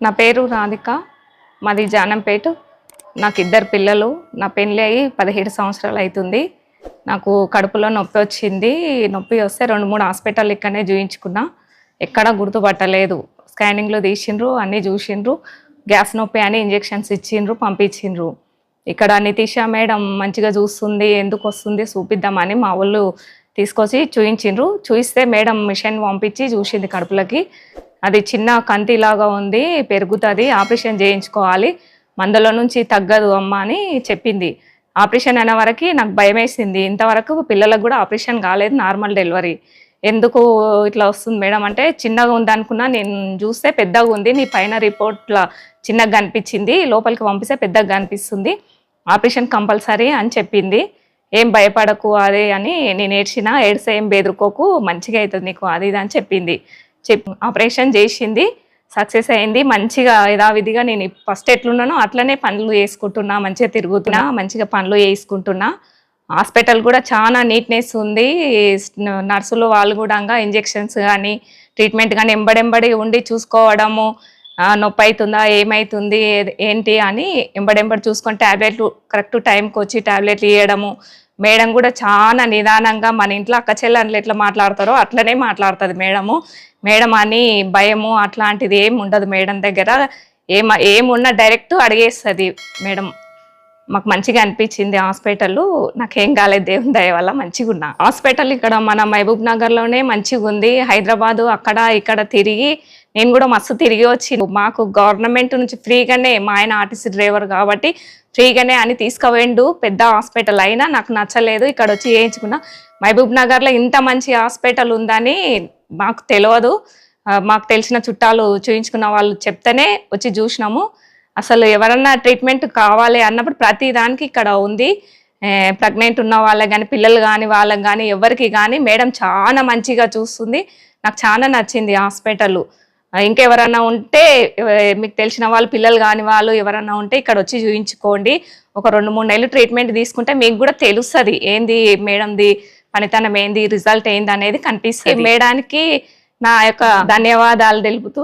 నా పేరు రాధిక. మాది జానంపేట. నాకు ఇద్దరు పిల్లలు. నా పెళ్ళి అయ్యి పదిహేడు సంవత్సరాలు అవుతుంది నాకు కడుపులో నొప్పి వచ్చింది. నొప్పి వస్తే రెండు మూడు హాస్పిటల్ ఇక్కడనే చూయించుకున్నా. ఎక్కడా గుర్తుపట్టలేదు. స్కానింగ్లో తీసిండ్రు అన్నీ చూసిండ్రు. గ్యాస్ నొప్పి అని ఇంజెక్షన్స్ ఇచ్చిండ్రు పంపించిండ్రు. ఇక్కడ నితీష మేడం మంచిగా చూస్తుంది ఎందుకు వస్తుంది చూపిద్దామని మా వాళ్ళు తీసుకొచ్చి చూయించిండ్రు. చూయిస్తే మేడం మిషన్ పంపించి చూసింది కడుపులకి. అది చిన్న కంతిలాగా ఉంది పెరుగుతుంది ఆపరేషన్ చేయించుకోవాలి. మందులో నుంచి తగ్గదు అమ్మ అని చెప్పింది. ఆపరేషన్ అయిన వరకు నాకు భయం వేసింది ఇంతవరకు పిల్లలకు కూడా ఆపరేషన్ కాలేదు నార్మల్ డెలివరీ. ఎందుకు ఇట్లా వస్తుంది మేడం అంటే చిన్నగా ఉందనుకున్నా నేను చూస్తే పెద్దగా ఉంది నీ పైన రిపోర్ట్లా చిన్నగా కనిపించింది లోపలికి పంపిస్తే పెద్దగా కనిపిస్తుంది. ఆపరేషన్ కంపల్సరీ అని చెప్పింది. ఏం భయపడకు అదే అని నేను ఏడ్చినా ఏడిస్తే ఏం బెదురుకోకు మంచిగా అవుతుంది నీకు అది ఇది అని చెప్పింది. చెప్ ఆపరేషన్ చేసింది సక్సెస్ అయింది మంచిగా యథావిధిగా నేను ఫస్ట్ ఎట్లున్నానో అట్లనే పనులు చేసుకుంటున్నా మంచిగా తిరుగుతున్నా మంచిగా పనులు చేసుకుంటున్నా. హాస్పిటల్ కూడా చాలా నీట్నెస్ ఉంది. నర్సులు వాళ్ళు కూడా ఇంజెక్షన్స్ కానీ ట్రీట్మెంట్ కానీ ఎంబడెంబడి ఉండి చూసుకోవడము నొప్పి అవుతుందా ఏమవుతుంది ఏంటి అని ఎంబడెంబడి చూసుకొని ట్యాబ్లెట్లు కరెక్ట్ టైంకి వచ్చి ట్యాబ్లెట్లు ఇవ్వడము మేడం కూడా చాలా నిదానంగా మన ఇంట్లో అక్క చెల్లెళ్ళు ఎట్లా మాట్లాడతారో అట్లనే మాట్లాడుతుంది మేడము. మేడం అని భయము అట్లాంటిది ఏం ఉండదు మేడం దగ్గర. ఏమ ఏమున్నా డైరెక్ట్ అడిగేస్తుంది మేడం. మాకు మంచిగా అనిపించింది హాస్పిటల్. నాకేం కాలేదు దేవుని దయ వల్ల మంచిగా ఉన్నా హాస్పిటల్ ఇక్కడ మన మహబూబ్ నగర్లోనే మంచిగా ఉంది హైదరాబాదు అక్కడ ఇక్కడ తిరిగి నేను కూడా మస్తు తిరిగి వచ్చి మాకు గవర్నమెంట్ నుంచి ఫ్రీగానే మా ఆయన ఆర్టీసీ డ్రైవర్ కాబట్టి ఫ్రీగానే అని తీసుకుపోయిండు. పెద్ద హాస్పిటల్ అయినా నాకు నచ్చలేదు. ఇక్కడ వచ్చి చేయించుకున్నా. మహబూబ్ నగర్లో ఇంత మంచి హాస్పిటల్ ఉందని మాకు తెలియదు మాకు తెలిసిన చుట్టాలు చూయించుకున్న వాళ్ళు చెప్తేనే వచ్చి చూసినాము. అసలు ఎవరన్నా ట్రీట్మెంట్ కావాలి అన్నప్పుడు ప్రతి దానికి ఇక్కడ ఉంది. ప్రెగ్నెంట్ ఉన్న వాళ్ళకి కానీ పిల్లలు కానీ వాళ్ళకి కానీ ఎవరికి కానీ మేడం చాలా మంచిగా చూస్తుంది. నాకు చాలా నచ్చింది హాస్పిటల్. ఇంకెవరన్నా ఉంటే మీకు తెలిసిన వాళ్ళు పిల్లలు కాని వాళ్ళు ఎవరన్నా ఉంటే ఇక్కడ వచ్చి చూయించుకోండి. ఒక రెండు మూడు నెలలు ట్రీట్మెంట్ తీసుకుంటే మీకు కూడా తెలుస్తుంది. ఏంది మేడంది? పనితనం ఏంది రిజల్ట్ ఏంది అనేది కనిపిస్తుంది మేడానికి నా యొక్క ధన్యవాదాలు తెలుపుతూ